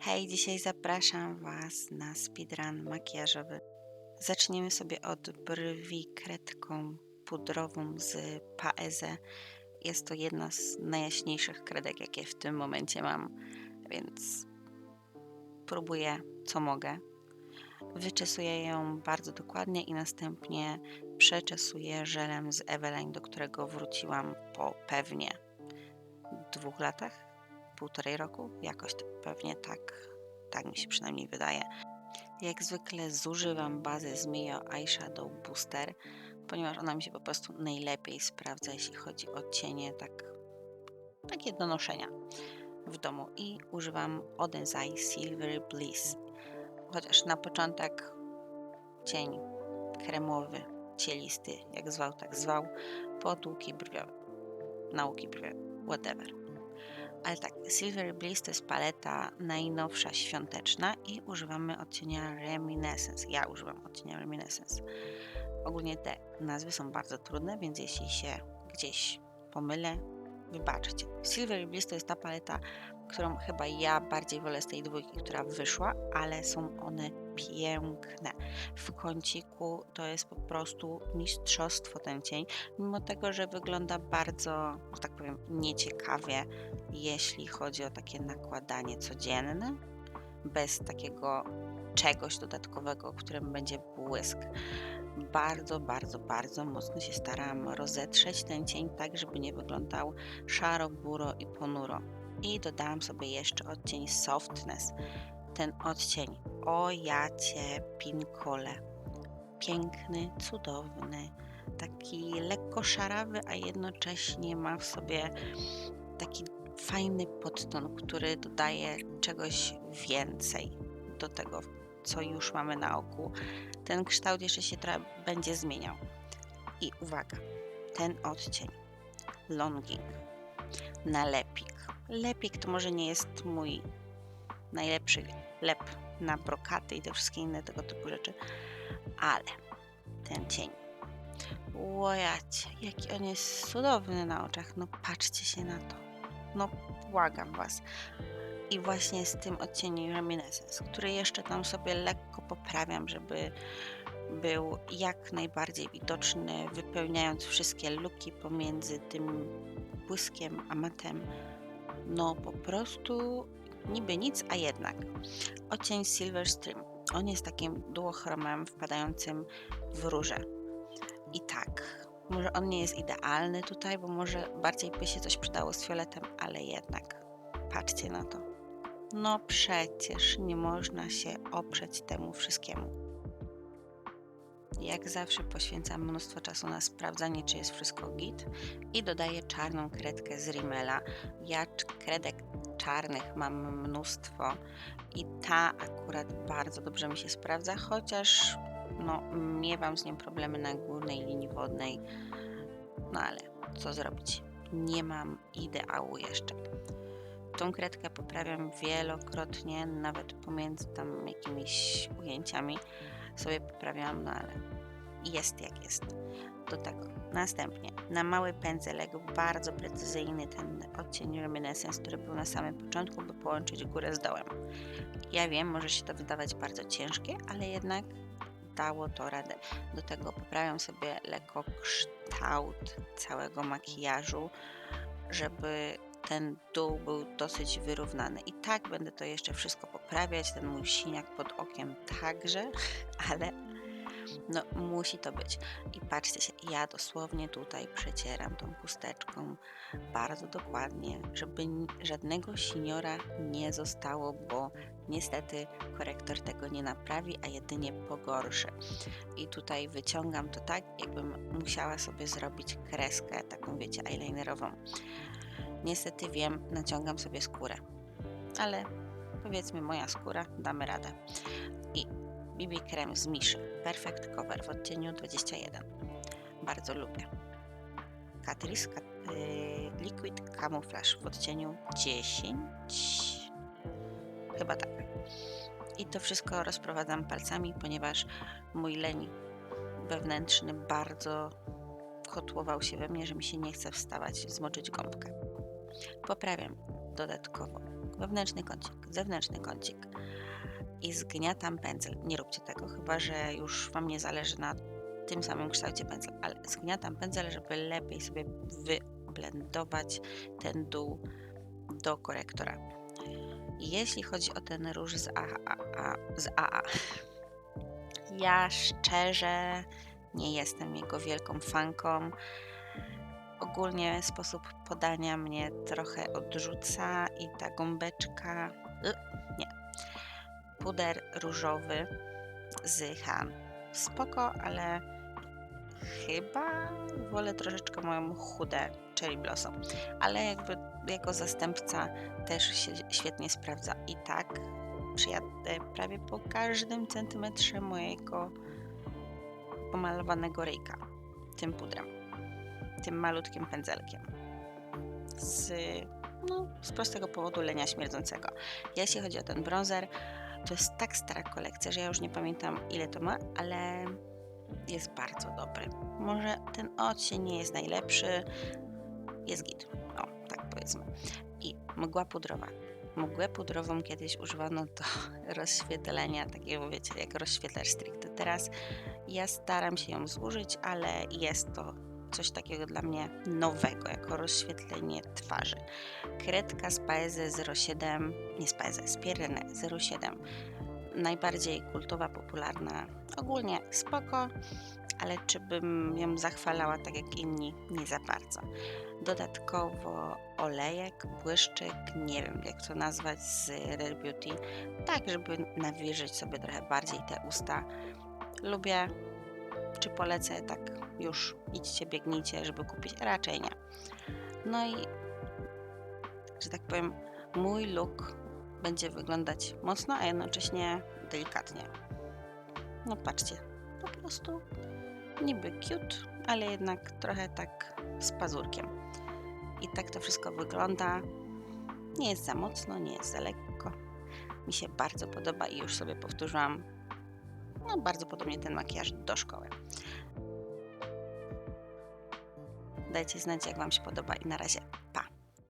Hej, dzisiaj zapraszam Was na speedrun makijażowy. Zaczniemy sobie od brwi kredką pudrową z Paeze. Jest to jedna z najjaśniejszych kredek, jakie w tym momencie mam, więc próbuję co mogę. Wyczesuję ją bardzo dokładnie i następnie przeczesuję żelem z Eveline, do którego wróciłam po pewnie dwóch latach, półtorej roku, jakoś to pewnie tak, tak mi się przynajmniej wydaje. Jak zwykle zużywam bazę z Mio Eyeshadow Booster, ponieważ ona mi się po prostu najlepiej sprawdza, jeśli chodzi o cienie, tak, takie do noszenia w domu. I używam Odenzai Silvery Bliss. Chociaż na początek cień kremowy, cielisty, jak zwał, tak zwał, pod łuki brwiowe, na łuki brwiowe, whatever. Ale tak, Silver Bliss to jest paleta najnowsza świąteczna i używamy odcienia Reminiscence. Ja używam odcienia Reminiscence. Ogólnie te nazwy są bardzo trudne, więc jeśli się gdzieś pomylę, wybaczcie. Silver Bliss to jest ta paleta, którą chyba ja bardziej wolę z tej dwójki, która wyszła, ale są one piękne. W kąciku to jest po prostu mistrzostwo ten cień, mimo tego, że wygląda bardzo, że tak powiem, nieciekawie, jeśli chodzi o takie nakładanie codzienne, bez takiego czegoś dodatkowego, którym będzie błysk. Bardzo, bardzo, bardzo mocno się staram rozetrzeć ten cień tak, żeby nie wyglądał szaro, buro i ponuro. I dodałam sobie jeszcze odcień Softness. Ten odcień o jacie pinkole. Piękny, cudowny, taki lekko szarawy, a jednocześnie ma w sobie taki fajny podton, który dodaje czegoś więcej do tego, co już mamy na oku. Ten kształt jeszcze się trochę będzie zmieniał. I uwaga, ten odcień Longing na lepik. To może nie jest mój najlepszy lep na brokaty i te wszystkie inne tego typu rzeczy, ale ten cień. Łojacie, jaki on jest cudowny na oczach. No patrzcie się na to. No błagam was. I właśnie z tym odcieniem Reminiscence, który jeszcze tam sobie lekko poprawiam, żeby był jak najbardziej widoczny, wypełniając wszystkie luki pomiędzy tym błyskiem a matem. No po prostu niby nic, a jednak. Odcień Silver Stream. On jest takim duochromem wpadającym w róże. I tak, może on nie jest idealny tutaj, bo może bardziej by się coś przydało z fioletem, ale jednak. Patrzcie na to. No przecież nie można się oprzeć temu wszystkiemu. Jak zawsze poświęcam mnóstwo czasu na sprawdzanie, czy jest wszystko git i dodaję czarną kredkę z Rimmela. Ja kredek czarnych mam mnóstwo i ta akurat bardzo dobrze mi się sprawdza, chociaż no, miewam z nią problemy na górnej linii wodnej. No ale co zrobić? Nie mam ideału jeszcze. Tą kredkę poprawiam wielokrotnie, nawet pomiędzy tam jakimiś ujęciami sobie poprawiam, no ale jest jak jest. Do tego. Następnie na mały pędzelek, bardzo precyzyjny ten odcień Reminiscence, który był na samym początku, by połączyć górę z dołem. Ja wiem, może się to wydawać bardzo ciężkie, ale jednak dało to radę. Do tego poprawiam sobie lekko kształt całego makijażu, żeby ten dół był dosyć wyrównany. I tak będę to jeszcze wszystko poprawiać, ten mój siniak pod okiem także, ale no musi to być. I patrzcie się, ja dosłownie tutaj przecieram tą chusteczką bardzo dokładnie, żeby żadnego siniora nie zostało, bo niestety korektor tego nie naprawi, a jedynie pogorszy. I tutaj wyciągam to tak, jakbym musiała sobie zrobić kreskę, taką wiecie, eyelinerową. Niestety wiem, naciągam sobie skórę, ale powiedzmy moja skóra, damy radę. I BB Krem z Miszy Perfect Cover w odcieniu 21. Bardzo lubię. Catrice yy, Liquid Camouflage w odcieniu 10. Chyba tak. I to wszystko rozprowadzam palcami, ponieważ mój leń wewnętrzny bardzo kotłował się we mnie, że mi się nie chce wstawać, zmoczyć gąbkę. Poprawiam dodatkowo wewnętrzny kącik, zewnętrzny kącik i zgniatam pędzel. Nie róbcie tego, chyba że już Wam nie zależy na tym samym kształcie pędzla, ale zgniatam pędzel, żeby lepiej sobie wyblendować ten dół do korektora. Jeśli chodzi o ten róż z AA, z AA ja szczerze nie jestem jego wielką fanką. Ogólnie sposób podania mnie trochę odrzuca i ta gąbeczka. y, Nie. Puder różowy z Han. Spoko, ale chyba wolę troszeczkę moją chudę Cherry Blossom. Ale jakby jako zastępca też się świetnie sprawdza. I tak przyjadę prawie po każdym centymetrze mojego pomalowanego ryjka tym pudrem, tym malutkim pędzelkiem. Z, no, z prostego powodu lenia śmierdzącego. Jeśli chodzi o ten bronzer, to jest tak stara kolekcja, że ja już nie pamiętam ile to ma, ale jest bardzo dobry. Może ten odcień nie jest najlepszy, jest git. O, tak powiedzmy. I mgła pudrowa. Mgłę pudrową kiedyś używano do rozświetlenia, takiego wiecie, jak rozświetlacz stricte. Teraz ja staram się ją zużyć, ale jest to coś takiego dla mnie nowego, jako rozświetlenie twarzy. Kredka z Paese 07, nie z Paese, z Pirene 07. Najbardziej kultowa, popularna, ogólnie spoko, ale czy bym ją zachwalała tak jak inni? Nie za bardzo. Dodatkowo olejek, błyszczyk, nie wiem jak to nazwać z Rare Beauty, tak żeby nawilżyć sobie trochę bardziej te usta. Lubię, czy polecę, tak już idźcie, biegnijcie, żeby kupić, raczej nie. No i, że tak powiem, mój look będzie wyglądać mocno, a jednocześnie delikatnie. No patrzcie, po prostu niby cute, ale jednak trochę tak z pazurkiem. I tak to wszystko wygląda. Nie jest za mocno, nie jest za lekko. Mi się bardzo podoba i już sobie powtórzyłam no, bardzo podobnie ten makijaż do szkoły. Dajcie znać, jak Wam się podoba i na razie.